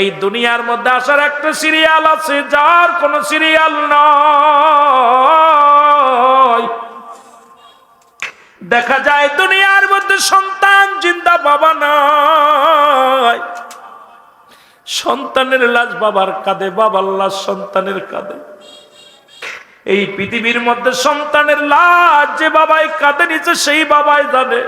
এই দুনিয়ার মধ্যে আসার একটা সিরিয়াল আছে, যার কোনো সিরিয়াল নয়। দেখা যায় দুনিয়ার মধ্যে সন্তান, জিন্দা বাবা নাই। সন্তানের লাশ বাবার কাঁধে, বাবার লাশ সন্তানের কাঁধে। এই পৃথিবীর মধ্যে সন্তানের লাশ যে বাবাই কাঁধে নিচে, সেই বাবাই জানে।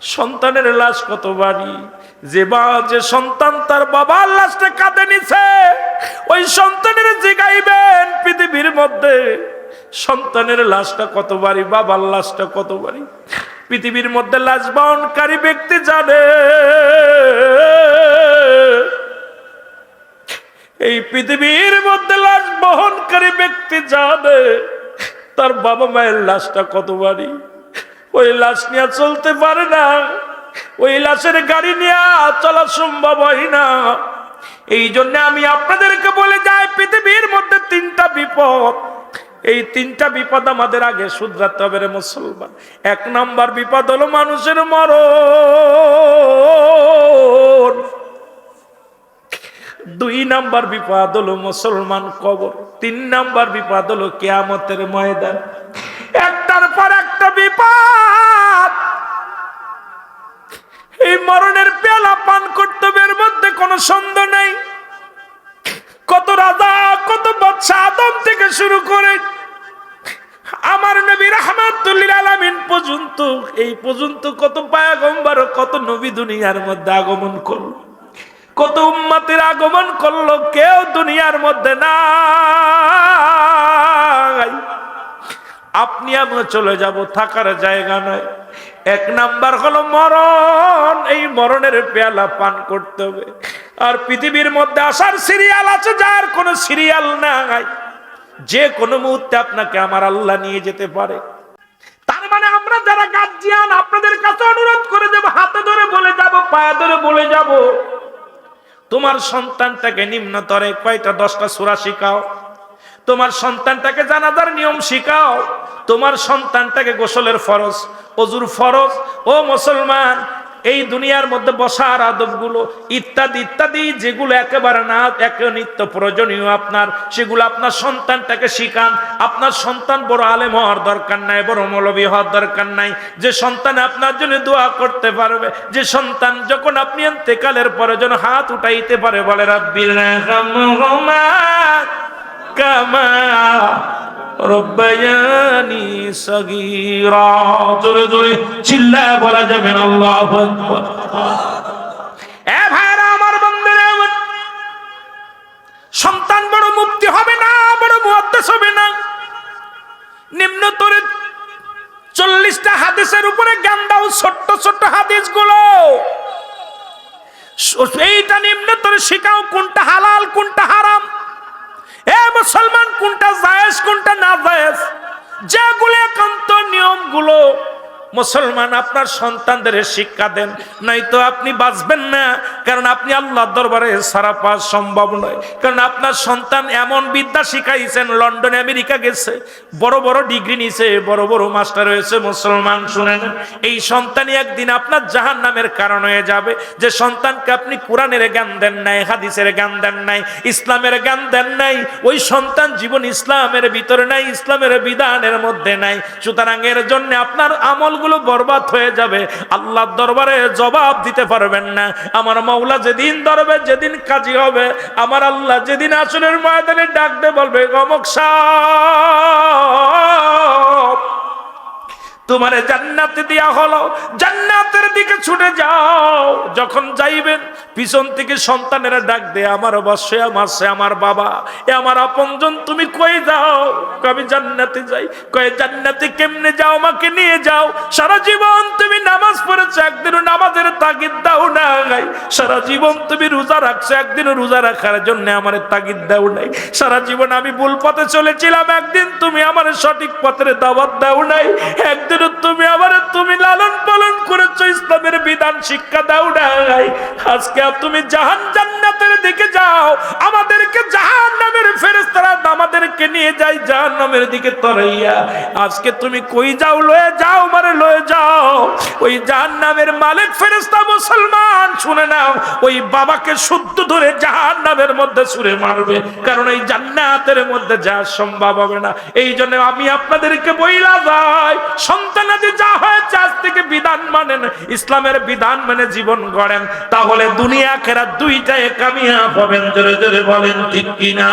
সন্তানের লাশ কত বাড়ি? যে বা, যে সন্তান তার বাবার লাশটা কাঁদে নিছে, ওই সন্তানের জিগাইবেন পৃথিবীর মধ্যে। সন্তানের লাশটা কত বাড়ি, বাবার লাশটা কত বাড়ি? পৃথিবীর মধ্যে লাশ বহনকারী ব্যক্তি জানে। এই পৃথিবীর মধ্যে লাশ বহনকারী ব্যক্তি জানে, তার বাবা মায়ের লাশটা কত বাড়ি? ওই লাশ নিয়ে চলতে পারে না। ওই লাশের গাড়ি নিয়ে চলা সম্ভব হয় না। এই জন্য আমি আপনাদেরকে বলে যাই, পৃথিবীর মধ্যে তিনটা বিপদ। এই তিনটা বিপদ আমাদের আগে শুধরাতে হবে রে মুসলমান। এক নাম্বার বিপদ হলো মানুষের মরণ। দুই নাম্বার বিপদ হলো মুসলমান কবর। তিন নাম্বার বিপদ হলো কেয়ামতের ময়দান। একটা বিপদ। এই মরণের পেলা পান কর্তব্যের মধ্যে কোনো সন্দেহ নেই। কত রাজা, কত বাচ্চা আদম থেকে শুরু করে আমার নবী রহমাতুল্লিল আলামিন পর্যন্ত, এই পর্যন্ত কত পায়াগম্বর, কত নবী দুনিয়ার মধ্যে আগমন করল। কত উম্মাতের আগমন করল, কেউ দুনিয়ার মধ্যে নাই। আপনি আমরা চলে যাব, থাকার জায়গা নয়। এক নাম্বার হলো মরণ, এই মরণের পেয়ালা পান করতে হবে। আর পৃথিবীর মধ্যে আসার সিরিয়াল আছে, যার কোনো সিরিয়াল নাই। যে কোনো মুহূর্তে আপনাকে আমার আল্লাহ নিয়ে যেতে পারে। তার মানে আমরা যারা গার্জিয়ান, আপনাদের কাছে অনুরোধ করে দেব, হাতে ধরে বলে যাব, পায়ে ধরে বলে যাব। তোমার সন্তানটাকে নিম্নতরে কয়টা, দশটা সুরা শিখাও। তোমার সন্তানটাকে জানাজার নিয়ম শিখাও। তোমার সন্তানটাকে গোসলের ফরজ। অজুর ফরজ। ও মুসলমান, এই দুনিয়ার মধ্যে বসার আদবগুলো ইত্যাদি ইত্যাদি যেগুলো একেবারে না, একে নিত্য প্রয়োজনীয় আপনার, সেগুলো আপনার সন্তানটাকে শিখান। আপনার সন্তান বড় আলেম হওয়ার দরকার নাই, বড় মৌলবী হওয়ার দরকার নাই। যে সন্তান আপনার জন্য দোয়া করতে পারবে, যে সন্তান যখন আপনি এতেকালের পরে যেন হাত উঠাইতে পারে, বলে রাহমাহুমা সন্তান বড় মুক্তি হবে না, বড় মুহাদ্দিস হবে না। নিম্নতরে চল্লিশটা হাদিসের উপরে জ্ঞান দাও, ছোট্ট ছোট্ট হাদিসগুলো এইটা নিম্নতরে শিখাও কোনটা হালাল, কোনটা হারাম। এ মুসলমান কোনটা জায়েজ কোনটা না জায়েজ? যেগুলো একান্ত নিয়মগুলো মুসলমান, আপনার সন্তানদের শিক্ষা দেন। নয়তো আপনি বাঁচবেন না, কারণ আপনি আল্লাহর দরবারে সারা পাওয়া সম্ভব নয়। কারণ আপনার সন্তান এমন বিদ্যা শিখাইছেন, লন্ডনে আমেরিকা গেছে, বড় বড় ডিগ্রি নিছে, বড় বড় মাস্টার হয়েছে, মুসলমান শুনেন। এই সন্তানই একদিন আপনার জাহান নামের কারণ হয়ে যাবে। যে সন্তানকে আপনি কোরআনের জ্ঞান দেন নাই, হাদিসের জ্ঞান দেন নাই, ইসলামের জ্ঞান দেন নাই, ওই সন্তান জীবন ইসলামের ভিতরে নাই, ইসলামের বিধানের মধ্যে নাই। সুতরাং এর জন্য আপনার আমল গুলো বরবাদ হয়ে যাবে, আল্লাহর দরবারে জবাব দিতে পারবেন না। আমার মাওলা যেদিন ধরবে, যেদিন কাজী হবে, আমার আল্লাহ যেদিন আসনের ময়দানে ডাকতে বলবে, গমক সাপ তোমার জান্নাতে দেয়া হলো। জান্নাতের দিকে ছুটে যাও। যখন যাইবেন, পিছন থেকে সন্তানেরা ডাক দে আমার অবশ্য আমার সে, আমার বাবা, এ আমার আপনজন, তুমি কই যাও? আমি জান্নাতে যাই। কয়ে, জান্নাতে কেমনে যাও? আমাকে নিয়ে যাও। সারা জীবন তুমি নামাজ পড়েছো, একদিনও নামাজের তাগিদ দাও না গাই সারা জীবন তুমি রোজা রাখছো, একদিনও রোজা রাখার জন্য আমার তাগিদ দাও নাই। সারা জীবন আমি ভুল পথে চলেছিলাম, একদিন তুমি আমার সঠিক পথের দাওয়াত দাও নাই। একদিন দিকে যাও। আমাদেরকে জাহান নামের ফেরেস্তারা আমাদেরকে নিয়ে যাই জাহান নামের দিকে তরাইয়া। আজকে তুমি কই যাও, লয়ে যাও, মারে, লয়ে যাও। ওই জাহান নামের মালিক ফেরেস্তা মুসলমান, শুনে নাও, ওই বাবাকে শুদ্ধ ধরে জাহান জাহান্নামের মধ্যে ছুঁড়ে মারবে। কারণ এই জান্নাতের মধ্যে যা সম্ভব হবে না। এই জন্য আমি আপনাদেরকে বইলা যাই সন্তানাদি যা হয়েছে, আজ থেকে বিধান মানেন, ইসলামের বিধান মানে জীবন গড়েন। তাহলে দুনিয়া খেরা দুইটায় কামিয়া হবেন, জোরে জোরে বলেন, ঠিক কিনা?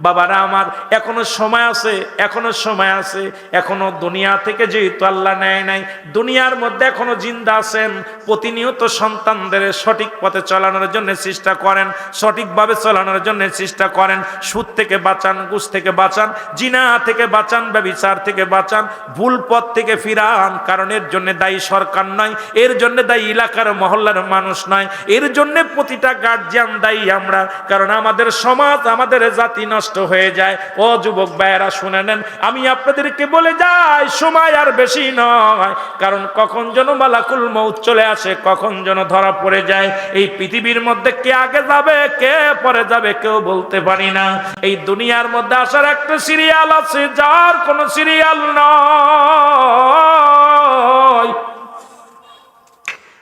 বাবারা আমার, এখনও সময় আছে, এখনও সময় আছে, এখনও দুনিয়া থেকে যেহেতু আল্লাহ নেয় নাই, দুনিয়ার মধ্যে এখনও জিন্দা আছেন, প্রতিনিয়ত সন্তানদের সঠিক পথে চালানোর জন্য চেষ্টা করেন, সঠিকভাবে চালানোর জন্য চেষ্টা করেন, সুদ থেকে বাঁচান, ঘুষ থেকে বাঁচান, জিনা থেকে বাঁচান, ব্যবিচার থেকে বাঁচান, ভুল পথ থেকে ফিরান, কারণ এর জন্য দায়ী সরকার নয়, এর জন্য দায়ী এলাকার মহল্লার মানুষ নয়, এর জন্য প্রতিটা গার্জিয়ান দায়ী আমরা, কারণ আমাদের সমাজ, আমাদের জাতি নষ্ট হয়ে যায়। ও যুবক ভাইয়েরা, শুনে নেন, আমি আপনাদেরকে বলে যাই, সময় আর বেশি নয়। কারণ কখন যেন মালাকুল মৌত চলে আসে, কখন যেন ধরা পড়ে যায়। এই পৃথিবীর মধ্যে কে আগে যাবে, কে পরে যাবে, কেউ বলতে পারি না। এই দুনিয়ার মধ্যে আসার একটা সিরিয়াল আছে, যার কোনো সিরিয়াল নয়।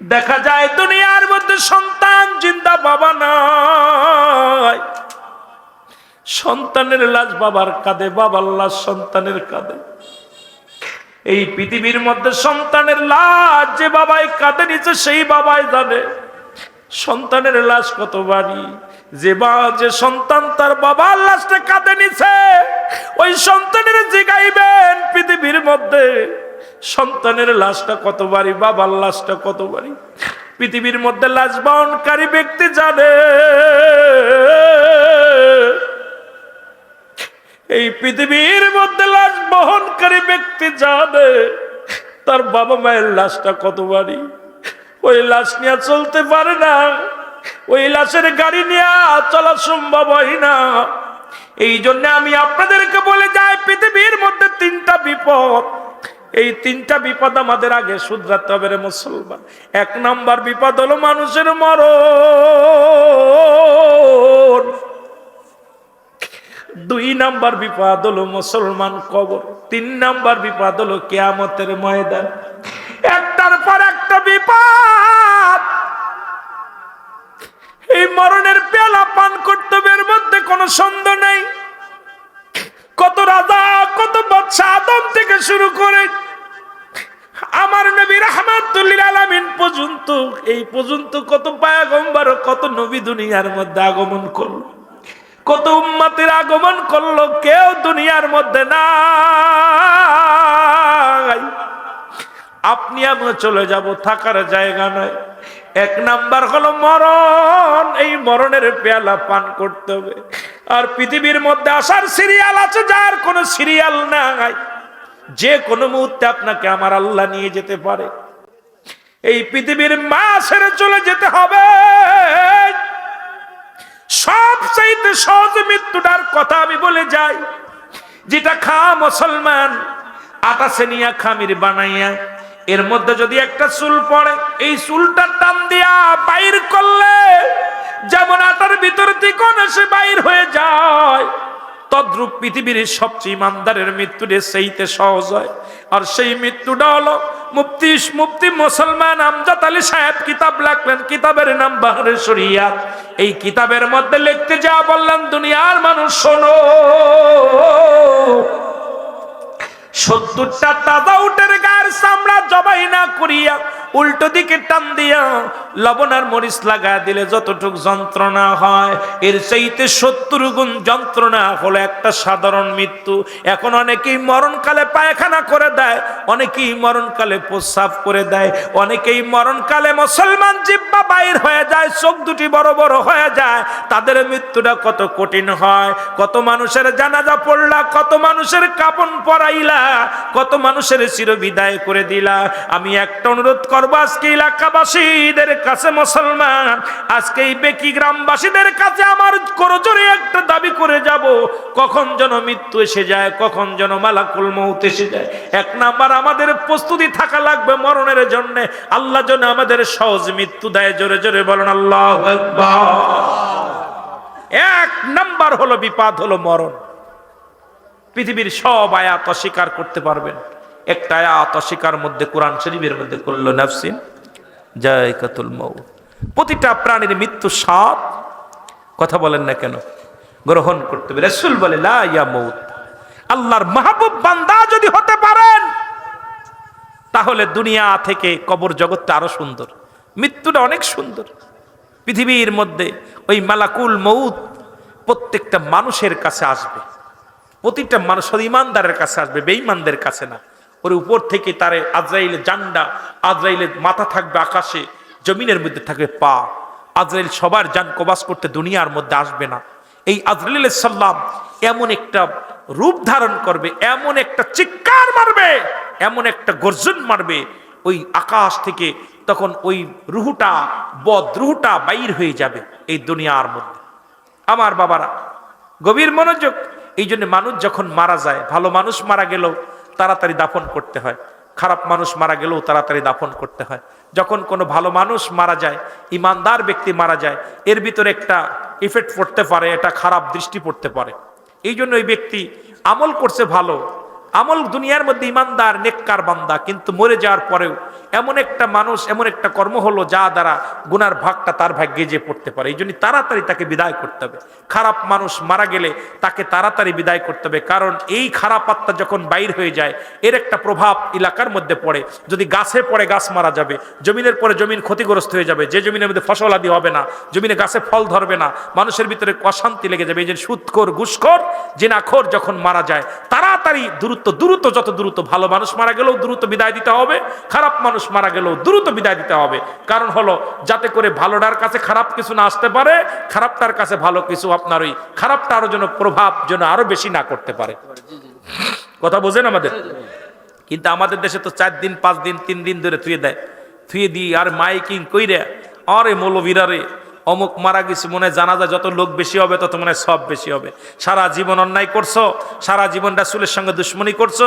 দেখা যায় দুনিয়ার মধ্যে সন্তান, জিন্দা বাবা নয় সন্তানের লাশ বাবার কাঁধে বাবার লাশ সন্তানের কাঁধে। এই পৃথিবীর মধ্যে সন্তানের লাশ যে বাবাই কাঁধে নিচে, সেই বাবাই জানে। সন্তানের লাশ কত বাড়ি? যে বা, যে সন্তান তার বাবার লাশটা কাঁধে নিছে, ওই সন্তানের জিগাইবেন পৃথিবীর মধ্যে। সন্তানের লাশটা কত বাড়ি? বাবার লাশটা কত বাড়ি? পৃথিবীর মধ্যে লাশ বহনকারী ব্যক্তি জানে। এই পৃথিবীর মধ্যে লাশ বহনকারী ব্যক্তি জানে তার বাবা মায়ের লাশটা কত বাড়ি ওই লাশ নিয়ে চলতে পারে না, ওই লাশের গাড়ি নিয়ে চলা সম্ভব হয় না। এই জন্য আমি আপনাদেরকে বলে যাই, পৃথিবীর মধ্যে তিনটা বিপদ। এই তিনটা বিপদ আমাদের আগে শুধরাতে হবে রে মুসলমান। এক নাম্বার বিপদ হলো মানুষের মরণ। দুই নাম্বার বিপদ হলো মুসলমান কবর, তিন নাম্বার বিপদ হলো কেয়ামতের ময়দান। একটার পর একটা বিপদ। এই মরণের পেলা পান কর্তব্যের মধ্যে কোনো সন্দেহ নেই। কত রাজা, কত বাচ্চা আদম থেকে শুরু করে আমার নবী রহমাতুল্লিল আলামিন পর্যন্ত, এই পর্যন্ত কত পায়াগম্বার, কত নবী দুনিয়ার মধ্যে আগমন করল। কত উম্মাতের আগমন করল, কেউ দুনিয়ার মধ্যে নাই। আপনি আমি চলে যাব, থাকার জায়গা নয় এক নাম্বার হলো মরণ, এই মরণের পেয়ালা পান করতে হবে। আর পৃথিবীর মধ্যে আসার সিরিয়াল আছে, যার কোনো সিরিয়াল নাই। যে কোনো মুহূর্তে আপনাকে আমার আল্লাহ নিয়ে যেতে পারে। এই পৃথিবীর মা ছেড়ে চলে যেতে হবে। সবচাইতে সহজ মৃত্যুটার কথা আমি বলে যাই। যেটা খা মুসলমান আটা সেনিয়া খামির বানাইয়া, এর মধ্যে যদি একটা চুল পড়ে, এই চুলটা টান দিয়া বাইর করলে যেমন আটার ভিতর থেকে সে বাইর হয়ে যায়, তদ্রূপ পৃথিবীর সবচেয়ে ইমানদারের মৃত্যুটা সেইতে সহজ হয়। আর সেই মৃত্যুটা হলো মুফতি মুফতি মুসলমান আমজাদ আলী সাহেব কিতাব লাগলেন কিতাবের নাম বাহারে শরিয়াত এই কিতাবের মধ্যে লিখতে যা বললেন, দুনিয়ার মানুষ শোনো। সত্তরটা তাজা উটের গায়ের চামড়া জবাই না করিয়া উল্টো দিকে টান দিয়া লবণ আর মরিচ লাগা দিলে যতটুক যন্ত্রণা হয়, এর চাইতে সত্তর গুণ যন্ত্রণা হলো একটা সাধারণ মৃত্যু। এখন অনেকেই মরণকালে পায়খানা করে দেয়, অনেকেই মরণকালে প্রস্রাব করে দেয়, অনেকেই মরণকালে মুসলমান জিব্বা বাইর হয়ে যায়, চোখ দুটি বড় বড় হয়ে যায়। তাদের মৃত্যুটা কত কঠিন হয়, কত মানুষের জানাজা পড়লা, কত মানুষের কাপন পরাইলা কত মানুষের চির বিদায় করে দিলা। আমি একটা অনুরোধ করব আজকে এলাকাবাসীদের কাছে মুসলমান, আজকে এই বেকি গ্রামবাসীদের কাছে আমার করজোরে একটা দাবি করে যাব। কখন যেন মৃত্যু এসে যায়, কখন যেন মালাকুল মৌত এসে যায়। এক নাম্বার আমাদের প্রস্তুতি থাকা লাগবে মরণের জন্য। আল্লাহ যেন আমাদের সহজ মৃত্যু দেয়, জোরে জোরে বলেন, আল্লাহ এক নাম্বার হলো বিপাদ হলো মরণ। পৃথিবীর সব আয়াত অস্বীকার করতে পারবেন। একটা আয়াত অস্বীকার মধ্যে কোরআন শরীফের মধ্যে করল নাফসিন জায়কাতুল মৌ প্রতিটা প্রাণীর মৃত্যু সাত কথা বলেন না কেন, গ্রহণ করতে হবে। রসুল বলে ইয়া মৌত আল্লাহর মাহবুব বান্দা যদি হতে পারেন, তাহলে দুনিয়া থেকে কবর জগৎটা আরও সুন্দর। মৃত্যুটা অনেক সুন্দর। পৃথিবীর মধ্যে ওই মালাকুল মৌত প্রত্যেকটা মানুষের কাছে আসবে। প্রতিটা মানুষ ইমানদারের কাছে আসবে, বেঈমানদের কাছে না। ওর উপর থেকে তারে আজরাইলের জান্ডা, আজরাইলের মাথা থাকবে আকাশে, জমিনের মধ্যে থাকবে পা। আজরাইল সবার যান কবাস করতে দুনিয়ার মধ্যে আসবে না। এই আজরাইল সাল্লাম এমন একটা রূপ ধারণ করবে, এমন একটা চিৎকার মারবে, এমন একটা গর্জন মারবে, ওই আকাশ থেকে তখন ওই রুহুটা, বদ রুহুটা বাইর হয়ে যাবে এই দুনিয়ার মধ্যে। আমার বাবারা, গভীর মনোযোগ এই জন্য মানুষ যখন মারা যায়, ভালো মানুষ মারা গেলেও তাড়াতাড়ি দাফন করতে হয়। খারাপ মানুষ মারা গেলেও তাড়াতাড়ি দাফন করতে হয়। যখন কোনো ভালো মানুষ মারা যায়, ইমানদার ব্যক্তি মারা যায়, এর ভিতরে একটা ইফেক্ট পড়তে পারে এটা খারাপ দৃষ্টি পড়তে পারে। এই জন্য ওই ব্যক্তি আমল করছে ভালো আমল দুনিয়ার মধ্যে ইমানদার, নেককার বান্দা, কিন্তু মরে যাওয়ার পরেও এমন একটা মানুষ, এমন একটা কর্ম হলো যা দ্বারা গুনার ভাগটা তার ভাগ্যে যে পড়তে পারে। এই জন্য তাড়াতাড়ি তাকে বিদায় করতে হবে। খারাপ মানুষ মারা গেলে তাকে তাড়াতাড়ি বিদায় করতে হবে, কারণ এই খারাপ আত্মা যখন বাইর হয়ে যায়, এর একটা প্রভাব এলাকার মধ্যে পড়ে। যদি গাছে পড়ে গাছ মারা যাবে, জমিনের পরে জমিন ক্ষতিগ্রস্ত হয়ে যাবে, যে জমিনের মধ্যে ফসল আদি হবে না, জমিনে গাছে ফল ধরবে না, মানুষের ভিতরে অশান্তি লেগে যাবে। এই যে সুৎখোর, ঘুষখোর, জেনাখোর যখন মারা যায়, তাড়াতাড়ি দ্রুত দ্রুত, যত দ্রুত ভালো মানুষ মারা গেলেও দ্রুত বিদায় দিতে হবে, খারাপ মানুষ মারা গেলেও দ্রুত বিদায় দিতে হবে। কারণ হলো, যাতে করে ভালোটার কাছে খারাপ কিছু না আসতে পারে, খারাপটার কাছে ভালো কিছু আপনার ওই খারাপটা আরও যেন প্রভাব যেন আরও বেশি না করতে পারে। কথা বোঝেন আমাদের? কিন্তু আমাদের দেশে তো চার দিন, পাঁচ দিন, তিন দিন ধরে থুয়ে দেয়। থুয়ে দিই আর মাইকিং কইরে, আরে মৌলবীরারে অমুক মারা গেছে, মনে জানা যায় যত লোক বেশি হবে, তত মনে সব বেশি হবে। সারা জীবন অন্যায় করছ, সারা জীবন রাসুলের সঙ্গে দুশ্মনী করছ,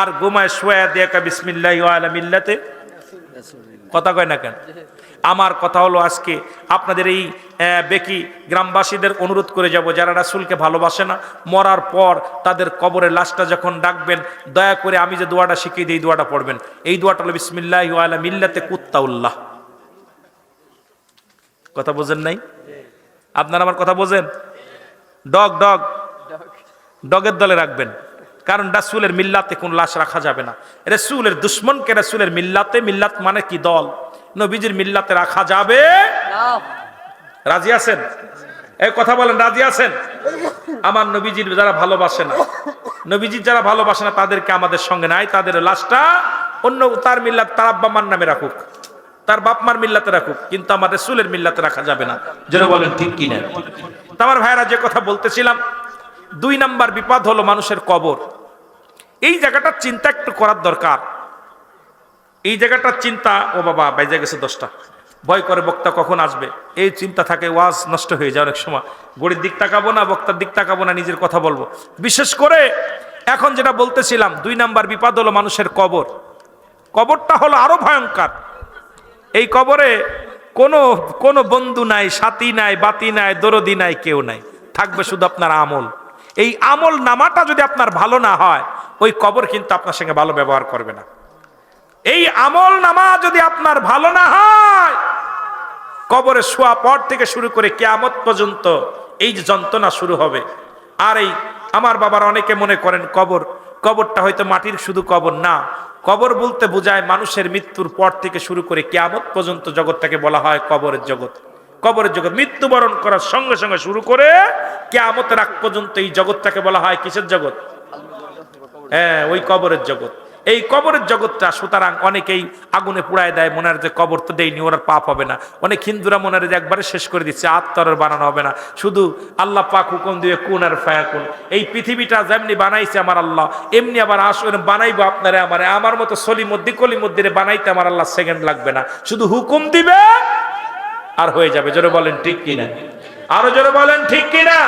আর গোমায় সোয়া দিয়া বিসমিল্লাহ আলা মিল্লাতে। কথা কয় না কেন? আমার কথা হলো আজকে আপনাদের এই বেকি গ্রামবাসীদের অনুরোধ করে যাব, যারা রাসুলকে ভালোবাসে না, মরার পর তাদের কবরের লাশটা যখন ডাকবেন, দয়া করে আমি যে দোয়াটা শিখিয়ে দিই দোয়াটা পড়বেন। এই দোয়াটা হলো বিসমিল্লাহ আলা মিল্লাতে কুত্তাউল্লাহ। কথা বোঝেন নাই? আপনারা আমার কথা বোঝেন? Dog dog. ডগের দলে রাখবেন। কারণ রাসুলের মিল্লাতে কোন লাশ রাখা যাবে না। রসুলের দুশ্মনকে রসুলের মিল্লাতে, মিল্লাত মানে কি দল? নবীজির মিল্লাতে রাখা যাবে? রাজি আছেন? এই কথা বলেন, রাজি আছেন? আমার নবীজির যারা ভালোবাসে না, নবীজির যারা ভালোবাসে না, তাদেরকে আমাদের সঙ্গে নাই, তাদের লাশটা অন্য তার মিল্লাত, তার আব্বা মার নামে রাখুক। তার বাপ মার মিল্লাতে রাখুক, কিন্তু আমার রসুলের মিল্লাতে রাখা যাবে না। যেন বলেন, ঠিক কিনা? আমার ভাইরা যে কথা বলতেছিলাম, দুই নাম্বার বিপদ হলো মানুষের কবর। এই জায়গাটার চিন্তা একটু করার দরকার। এই জায়গাটার চিন্তা, ও বাবা, বাইজে গেছে দশটা। ভয় করে বক্তা কখন আসবে? এই চিন্তা থাকে, ওয়াজ নষ্ট হয়ে যায় অনেক সময়। গড়ির দিক তাকাবো না, বক্তার দিক তাকাবো না, নিজের কথা বলব। বিশেষ করে এখন যেটা বলতেছিলাম, দুই নাম্বার বিপদ হলো মানুষের কবর। কবরটা হলো আরও ভয়ঙ্কর। এই কবরে কোনো কোনো বন্ধু নাই, সাথী নাই, বাতি নাই, দরদি নাই, কেউ নাই। থাকবে শুধু আপনার আমল। এই আমল নামাটা যদি আপনার ভালো না হয়, ওই কবর কিন্তু আপনার সঙ্গে ভালো ব্যবহার করবে না। এই আমল নামা যদি আপনার ভালো না হয় কবরে শোয়া পর থেকে শুরু করে কেয়ামত পর্যন্ত এই যে যন্ত্রণা শুরু হবে। আর এই আমার বাবার অনেকে মনে করেন, কবর, কবরটা হয়তো মাটির শুধু কবর না কবর বলতে বোঝায় মানুষের মৃত্যুর পর থেকে শুরু করে কেয়ামত পর্যন্ত জগৎটাকে বলা হয় কবরের জগৎ। কবরের জগৎ মৃত্যুবরণ করার সঙ্গে সঙ্গে শুরু করে কেয়ামতের আগ পর্যন্ত এই জগৎটাকে বলা হয় কিসের জগৎ? হ্যাঁ ওই কবরের জগৎ। এই কবরের জগৎটা, সুতরাং অনেকেই আগুনে পুড়ায় দেয় মনে হয় যে কবর তো দেয়নি, ওরা পাপ হবে না। অনেক হিন্দুরা মনে হয় যে একবারে শেষ করে দিচ্ছে আত্মরের বানানো হবে না। শুধু আল্লাহ পাক হুকুম দিয়ে, কোন আর ফায়া কোন এই পৃথিবীটা যেমনি বানাইছে আমার আল্লাহ, এমনি আবার আসবেন বানাইবো আপনারে আমারে। আমার মতো সলি মধ্যে কলি মধ্যে বানাইতে আমার আল্লাহ সেকেন্ড লাগবে না। শুধু হুকুম দিবে, আর হয়ে যাবে। জোরে বলেন, ঠিক কিনা? আরও জোরে বলেন, ঠিক কিনা?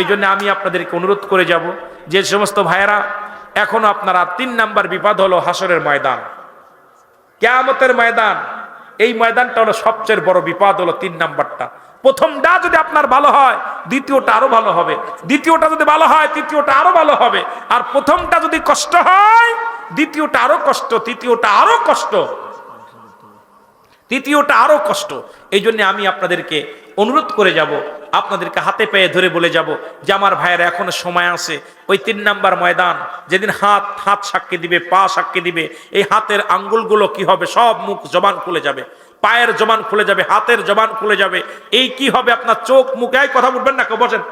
এই জন্য আমি আপনাদেরকে অনুরোধ করে যাব। যে সমস্ত ভাইয়েরা এখনও আপনারা তিন নাম্বার বিপদ হলো হাসরের ময়দান। কেয়ামতের ময়দান, এই ময়দানটা হলো সবচেয়ে বড় বিপদ হলো তিন নাম্বারটা। প্রথমটা যদি আপনার ভালো হয়, দ্বিতীয়টা আরও ভালো হবে। দ্বিতীয়টা যদি ভালো হয়, তৃতীয়টা আরও ভালো হবে। আর প্রথমটা যদি কষ্ট হয়, দ্বিতীয়টা আরও কষ্ট, তৃতীয়টা আরও কষ্ট। তৃতীয়টা আরও কষ্ট। এই জন্য আমি আপনাদেরকে অনুরোধ করে যাব, আপনাদেরকে হাতে পেয়ে ধরে বলে যাব যে আমার ভাইয়ের এখনও সময় আছে। ওই তিন নাম্বার ময়দান, যেদিন হাত হাত সাক্ষী দিবে, পা সাক্ষী দিবে, এই হাতের আঙ্গুলগুলো কি হবে সব মুখ জবান খুলে যাবে। পায়ের জবান খুলে যাবে, হাতের জবান খুলে যাবে। এই কি হবে আপনার চোখ, মুখে কথা বলবেন না কেউ, বসেন।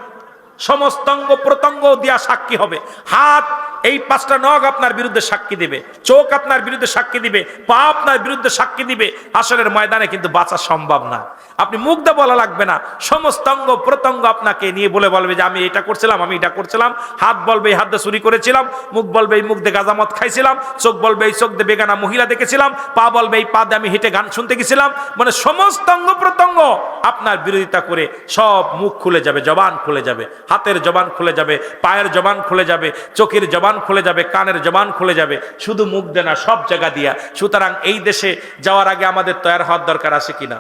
সমস্ত অঙ্গ প্রত্যঙ্গ দিয়া সাক্ষী হবে। হাত, এই পাঁচটা নখ আপনার বিরুদ্ধে সাক্ষী দিবে। চোখ আপনার বিরুদ্ধে সাক্ষী দিবে। পা আপনার বিরুদ্ধে সাক্ষী দিবে। আসলের ময়দানে কিন্তু বাঁচা সম্ভব না। আপনি দিয়ে বলা লাগবে না। সমস্ত অঙ্গ প্রত্যঙ্গ আপনাকে নিয়ে বলে বলবে যে, আমি এটা করছিলাম, আমি এটা করছিলাম। হাত বলবে, এই হাত দিয়ে চুরি করেছিলাম। মুখ বলবে, এই মুখ দিয়ে গাজামত খাইছিলাম। চোখ বলবে, এই চোখ দিয়ে বেগানা মহিলা দেখেছিলাম। পা বলবে, এই পা দিয়ে আমি হেঁটে গান শুনতে গেছিলাম। মানে সমস্ত অঙ্গ প্রত্যঙ্গ আপনার বিরোধিতা করে সব মুখ খুলে যাবে, জবান খুলে যাবে। হাতের জবান খুলে যাবে, পায়ের জবান খুলে যাবে, চোখের জবান খুলে যাবে, কানের জবান খুলে যাবে, শুধু মুখ দেনা সব জায়গা দিয়া। সুতরাং এই দেশে যাওয়ার আগে আমাদের তৈরি হওয়ার দরকার আছে কিনা?